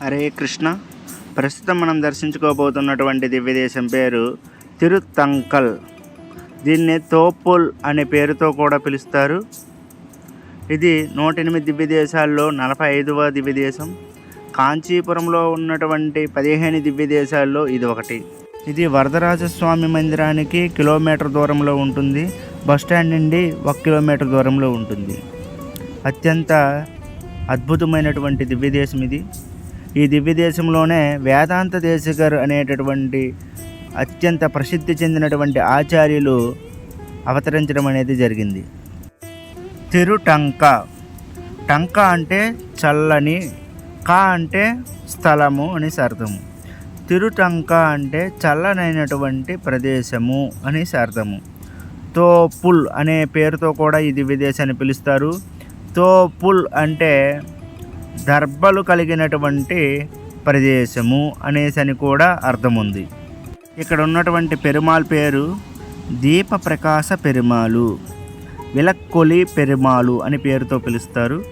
హరే కృష్ణ. ప్రస్తుతం మనం దర్శించుకోబోతున్నటువంటి దివ్యదేశం పేరు తిరుతంకల్ దీన్ని తోపుల్ అనే పేరుతో కూడా పిలుస్తారు. ఇది నూట ఎనిమిది దివ్యదేశాల్లో నలభై ఐదవ దివ్యదేశం. కాంచీపురంలో ఉన్నటువంటి పదిహేను దివ్యదేశాల్లో ఇది ఒకటి. ఇది వరదరాజస్వామి మందిరానికి కిలోమీటర్ దూరంలో ఉంటుంది. బస్ స్టాండ్ నుండి ఒక కిలోమీటర్ దూరంలో ఉంటుంది. అత్యంత అద్భుతమైనటువంటి దివ్యదేశం ఇది. ఈ దివ్య దేశంలోనే వేదాంత దేశగర్ అనేటటువంటి అత్యంత ప్రసిద్ధి చెందినటువంటి ఆచార్యులు అవతరించడం అనేది జరిగింది. తిరుటంక. టంక అంటే చల్లని కా అంటే స్థలము అని అర్థము తిరుటంక అంటే చల్లనైనటువంటి ప్రదేశము అని అర్థము తోపుల్ అనే పేరుతో కూడా ఈ దివ్యదేశాన్ని పిలుస్తారు. తోపుల్ అంటే దర్భలు కలిగినటువంటి ప్రదేశము అనేసి అని కూడా అర్థం ఉంది ఇక్కడ ఉన్నటువంటి పెరుమాళ్ పేరు దీప ప్రకాశ పెరుమాలు విలక్కొలి పెరుమాలు అని పేరుతో పిలుస్తారు.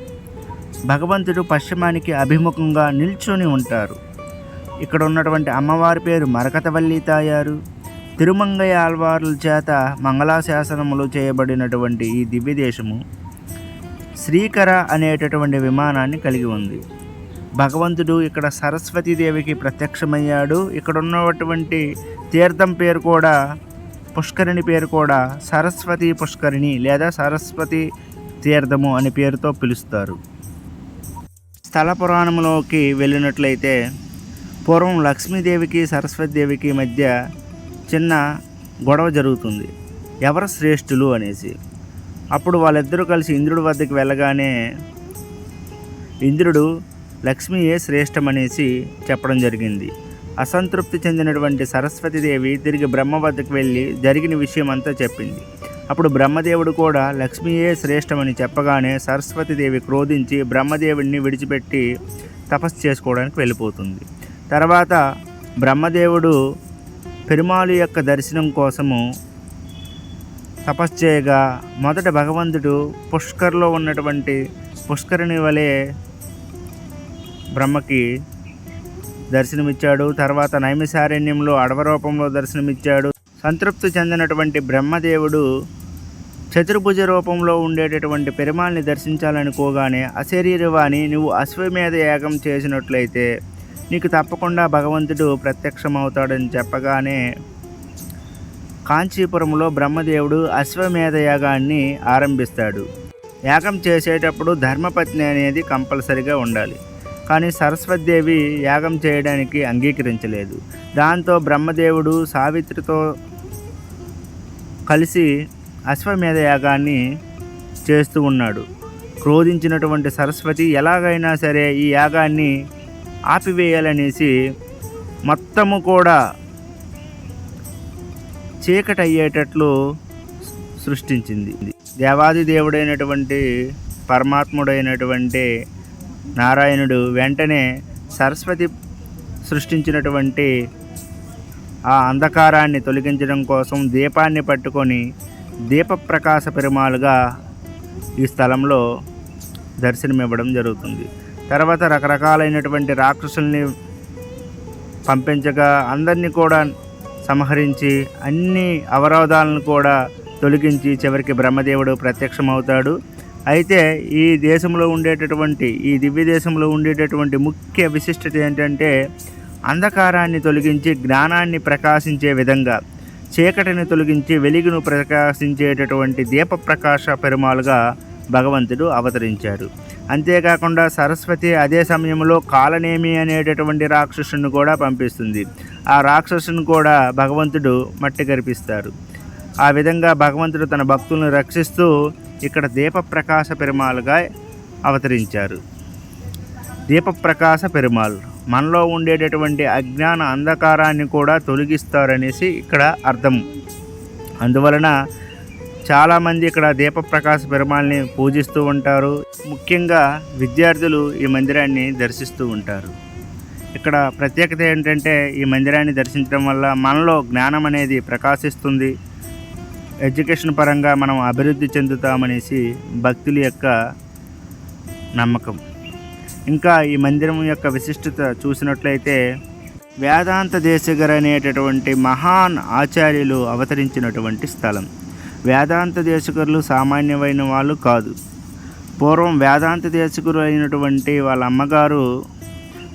భగవంతుడు పశ్చిమానికి అభిముఖంగా నిల్చొని ఉంటారు. ఇక్కడ ఉన్నటువంటి అమ్మవారి పేరు మరకతవల్లి తాయారు. తిరుమంగయ్య ఆల్వార్ల చేత మంగళాశాసనములు చేయబడినటువంటి ఈ దివ్యదేశము శ్రీకర అనేటటువంటి విమానాన్ని కలిగి ఉంది. భగవంతుడు ఇక్కడ సరస్వతీదేవికి ప్రత్యక్షమయ్యాడు. ఇక్కడ ఉన్నటువంటి తీర్థం పేరు కూడా పుష్కరిణి పేరు కూడా సరస్వతి పుష్కరిణి లేదా సరస్వతి తీర్థము అనే పేరుతో పిలుస్తారు. స్థల పురాణంలోకి వెళ్ళినట్లయితే పూర్వం లక్ష్మీదేవికి సరస్వతీదేవికి మధ్య చిన్న గొడవ జరుగుతుంది. ఎవరు శ్రేష్ఠులు అనేసి. అప్పుడు వాళ్ళిద్దరూ కలిసి ఇంద్రుడి వద్దకు వెళ్ళగానే ఇంద్రుడు లక్ష్మీయే శ్రేష్టమనేసి చెప్పడం జరిగింది. అసంతృప్తి చెందినటువంటి సరస్వతీదేవి తిరిగి బ్రహ్మ వద్దకు వెళ్ళి జరిగిన విషయం అంతా చెప్పింది. అప్పుడు బ్రహ్మదేవుడు కూడా లక్ష్మీయే శ్రేష్టమని చెప్పగానే సరస్వతీదేవి క్రోధించి బ్రహ్మదేవుడిని విడిచిపెట్టి తపస్సు చేసుకోవడానికి వెళ్ళిపోతుంది. తర్వాత బ్రహ్మదేవుడు పెరుమాళు యొక్క దర్శనం కోసము తపస్సు చేయగా మొదట భగవంతుడు పుష్కర్లో ఉన్నటువంటి పుష్కరిణి వలె బ్రహ్మకి దర్శనమిచ్చాడు. తర్వాత నైమిసారణ్యంలో అడవ రూపంలో దర్శనమిచ్చాడు. సంతృప్తి చెందినటువంటి బ్రహ్మదేవుడు చతుర్భుజ రూపంలో ఉండేటటువంటి పెరుమాల్ని దర్శించాలనుకోగానే అశరీరవాణి నువ్వు అశ్వమేధ యాగం చేసినట్లయితే నీకు తప్పకుండా భగవంతుడు ప్రత్యక్షమవుతాడని చెప్పగానే కాంచీపురంలో బ్రహ్మదేవుడు అశ్వమేధ యాగాన్ని ఆరంభిస్తాడు. యాగం చేసేటప్పుడు ధర్మపత్ని అనేది కంపల్సరిగా ఉండాలి. కానీ సరస్వతిదేవి యాగం చేయడానికి అంగీకరించలేదు. దాంతో బ్రహ్మదేవుడు సావిత్రితో కలిసి అశ్వమేధ యాగాన్ని చేస్తూ ఉన్నాడు. క్రోధించినటువంటి సరస్వతి ఎలాగైనా సరే ఈ యాగాన్ని ఆపివేయాలనేసి మొత్తము కూడా చీకటి అయ్యేటట్లు సృష్టించింది. దేవాది దేవుడైనటువంటి పరమాత్ముడైనటువంటి నారాయణుడు వెంటనే సరస్వతి సృష్టించినటువంటి ఆ అంధకారాన్ని తొలగించడం కోసం దీపాన్ని పట్టుకొని దీపప్రకాశ పెరుమాలుగా ఈ స్థలంలో దర్శనమివ్వడం జరుగుతుంది. తర్వాత రకరకాలైనటువంటి రాక్షసుల్ని పంపించగా అందరినీ కూడా సంహరించి అన్ని అవరోధాలను కూడా తొలగించి చివరికి బ్రహ్మదేవుడు ప్రత్యక్షమవుతాడు. అయితే ఈ దేశంలో ఉండేటటువంటి ఈ దివ్య దేశంలో ఉండేటటువంటి ముఖ్య విశిష్టత ఏంటంటే అంధకారాన్ని తొలగించి జ్ఞానాన్ని ప్రకాశించే విధంగా చీకటిని తొలగించి వెలుగును ప్రకాశించేటటువంటి దీప ప్రకాశ పెరుమాలుగా భగవంతుడు అవతరించారు. అంతేకాకుండా సరస్వతి అదే సమయంలో కాలనేమి అనేటటువంటి రాక్షసుని కూడా పంపిస్తుంది. ఆ రాక్షసుని కూడా భగవంతుడు మట్టి గరిపిస్తారు ఆ విధంగా భగవంతుడు తన భక్తులను రక్షిస్తూ ఇక్కడ దీపప్రకాశ పెరుమాలుగా అవతరించారు. దీపప్రకాశ పెరుమాల్ మనలో ఉండేటటువంటి అజ్ఞాన అంధకారాన్ని కూడా తొలగిస్తారనేసి ఇక్కడ అర్థం. అందువలన చాలామంది ఇక్కడ దీపప్రకాశ పెరుమాల్ని పూజిస్తూ ఉంటారు. ముఖ్యంగా విద్యార్థులు ఈ మందిరాన్ని దర్శిస్తూ ఉంటారు. ఇక్కడ ప్రత్యేకత ఏంటంటే ఈ మందిరాన్ని దర్శించడం వల్ల మనలో జ్ఞానం అనేది ప్రకాశిస్తుంది. ఎడ్యుకేషన్ పరంగా మనం అభివృద్ధి చెందుతామనేసి భక్తుల యొక్క నమ్మకం. ఇంకా ఈ మందిరం యొక్క విశిష్టత చూసినట్లయితే వేదాంత దేశగర్ అనేటటువంటి మహాన్ ఆచార్యులు అవతరించినటువంటి స్థలం. వేదాంత దేశకరులు సామాన్యమైన వాళ్ళు కాదు. పూర్వం వేదాంత దేశకులు అయినటువంటి వాళ్ళ అమ్మగారు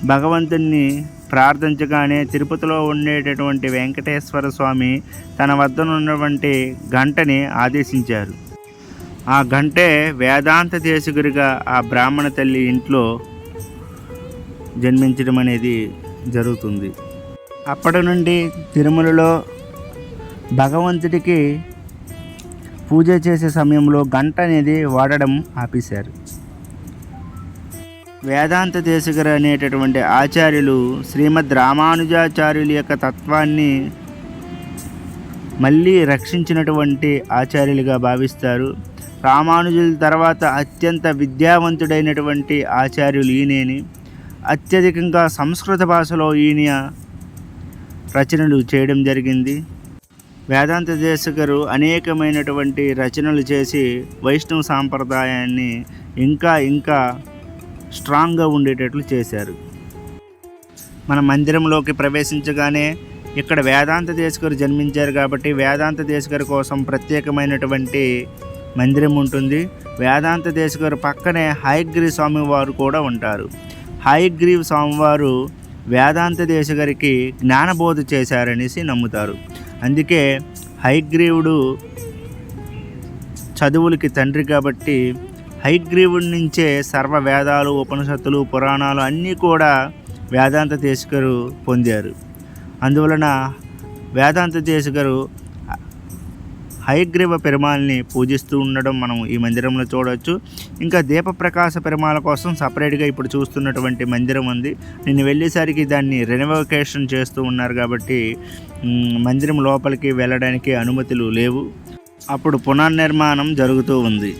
భగవంతుణ్ణి ప్రార్థించగానే తిరుపతిలో ఉండేటటువంటి వెంకటేశ్వర స్వామి తన వద్ద ఉన్నటువంటి గంటని ఆదేశించారు. ఆ గంటే వేదాంత దేశకుడిగా ఆ బ్రాహ్మణ తల్లి ఇంట్లో జన్మించడం అనేది జరుగుతుంది. అప్పటి నుండి తిరుమలలో భగవంతుడికి పూజ చేసే సమయంలో గంట అనేది వాడడం ఆపేశారు. వేదాంత దేశకర అనేటటువంటి ఆచార్యులు శ్రీమద్ రామానుజాచార్యుల యొక్క తత్వాన్ని మళ్ళీ రక్షించినటువంటి ఆచార్యులుగా భావిస్తారు. రామానుజుల తర్వాత అత్యంత విద్యావంతుడైనటువంటి ఆచార్యులు ఈయనేని. అత్యధికంగా సంస్కృత భాషలో ఈయన రచనలు చేయడం జరిగింది. వేదాంత దేశకరు అనేకమైనటువంటి రచనలు చేసి వైష్ణవ సాంప్రదాయాన్ని ఇంకా ఇంకా స్ట్రాంగ్గా ఉండేటట్లు చేశారు. మన మందిరంలోకి ప్రవేశించగానే ఇక్కడ వేదాంత దేశకరు జన్మించారు కాబట్టి వేదాంత దేశకరు కోసం ప్రత్యేకమైనటువంటి మందిరం ఉంటుంది. వేదాంత దేశకరు పక్కనే హయగ్రీవ్ స్వామి వారు కూడా ఉంటారు. హయగ్రీవ్ స్వామివారు వేదాంత దేశగరికి జ్ఞానబోధ చేశారనేసి నమ్ముతారు. అందుకే హయగ్రీవుడు చదువులకి తండ్రి కాబట్టి హైగ్రీవుడి నుంచే సర్వ వేదాలు ఉపనిషత్తులు పురాణాలు అన్నీ కూడా వేదాంత దేశకరు పొందారు. అందువలన వేదాంత దేశకరు హయగ్రీవ పెరుమాల్ని పూజిస్తూ ఉండడం మనం ఈ మందిరంలో చూడవచ్చు ఇంకా దీపప్రకాశ పెరుమాల కోసం సపరేట్గా ఇప్పుడు చూస్తున్నటువంటి మందిరం ఉంది. నేను వెళ్ళేసరికి దాన్ని రెనోవేషన్ చేస్తూ ఉన్నారు కాబట్టి మందిరం లోపలికి వెళ్ళడానికి అనుమతులు లేవు. అప్పుడు పునర్నిర్మాణం జరుగుతూ ఉంది.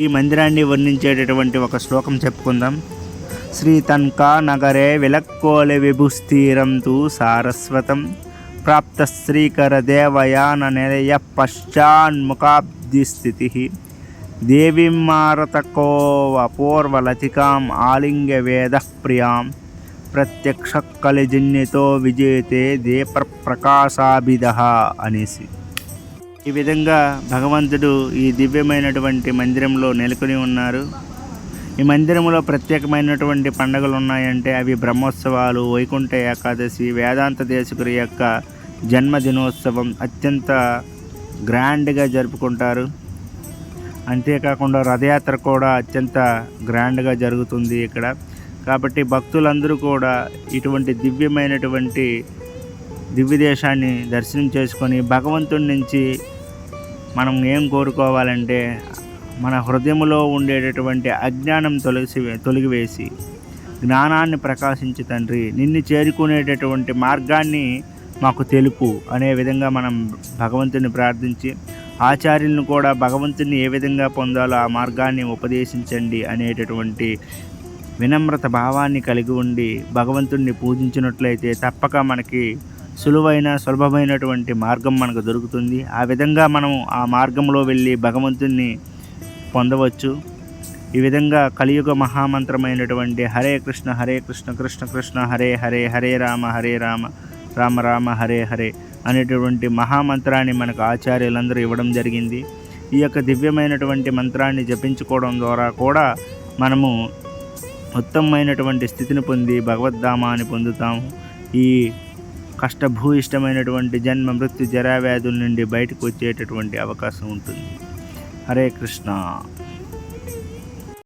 ఈ మందిరాన్ని వర్ణించేటటువంటి ఒక శ్లోకం చెప్పుకుందాం. శ్రీ తన్కా నగరే విలక్కోలె విభుస్థిరం తు సారస్వతం. ప్రాప్త శ్రీకర దేవయాన నిలయ పశ్చాన్ముఖాబ్ది స్థితి దేవీం మారతకోవ పూర్వలతికాం వేద ప్రియాం. ప్రత్యక్ష కలిజిన్యతో విజేతే దీప ప్రకాశాభిద అనేసి. ఈ విధంగా భగవంతుడు ఈ దివ్యమైనటువంటి మందిరంలో నెలకొని ఉన్నారు. ఈ మందిరంలో ప్రత్యేకమైనటువంటి పండుగలు ఉన్నాయంటే అవి బ్రహ్మోత్సవాలు వైకుంఠ ఏకాదశి వేదాంత దేశకుడి యొక్క జన్మదినోత్సవం అత్యంత గ్రాండ్గా జరుపుకుంటారు. అంతేకాకుండా రథయాత్ర కూడా అత్యంత గ్రాండ్గా జరుగుతుంది ఇక్కడ. కాబట్టి భక్తులందరూ కూడా ఇటువంటి దివ్యమైనటువంటి దివ్యదేశాన్ని దర్శనం చేసుకొని భగవంతుడి నుంచి మనం ఏం కోరుకోవాలంటే మన హృదయంలో ఉండేటటువంటి అజ్ఞానం తొలగిసి తొలగివేసి జ్ఞానాన్ని ప్రకాశించి తండ్రి నిన్ను చేరుకునేటటువంటి మార్గాన్ని మాకు తెలుపు అనే విధంగా మనం భగవంతుని ప్రార్థించి ఆచార్యులను కూడా భగవంతుని ఏ విధంగా పొందాలో ఆ మార్గాన్ని ఉపదేశించండి అనేటటువంటి వినమ్రత భావాన్ని కలిగి ఉండి భగవంతుణ్ణి పూజించినట్లయితే తప్పక మనకి సులువైన సులభమైనటువంటి మార్గం మనకు దొరుకుతుంది. ఆ విధంగా మనం ఆ మార్గంలో వెళ్ళి భగవంతుణ్ణి పొందవచ్చు. ఈ విధంగా కలియుగ మహామంత్రమైనటువంటి హరే కృష్ణ హరే కృష్ణ కృష్ణ కృష్ణ హరే హరే హరే రామ హరే రామ రామ రామ హరే హరే అనేటటువంటి మహామంత్రాన్ని మనకు ఆచార్యులందరూ ఇవ్వడం జరిగింది. ఈ యొక్క దివ్యమైనటువంటి మంత్రాన్ని జపించుకోవడం ద్వారా కూడా మనము ఉత్తమమైనటువంటి స్థితిని పొంది భగవద్ధామాన్ని పొందుతాము. ఈ కష్టభూయిష్టమైనటువంటి జన్మ మృత్యు జరావ్యాధుల నుండి బయటకు వచ్చేటటువంటి అవకాశం ఉంటుంది. హరే కృష్ణ.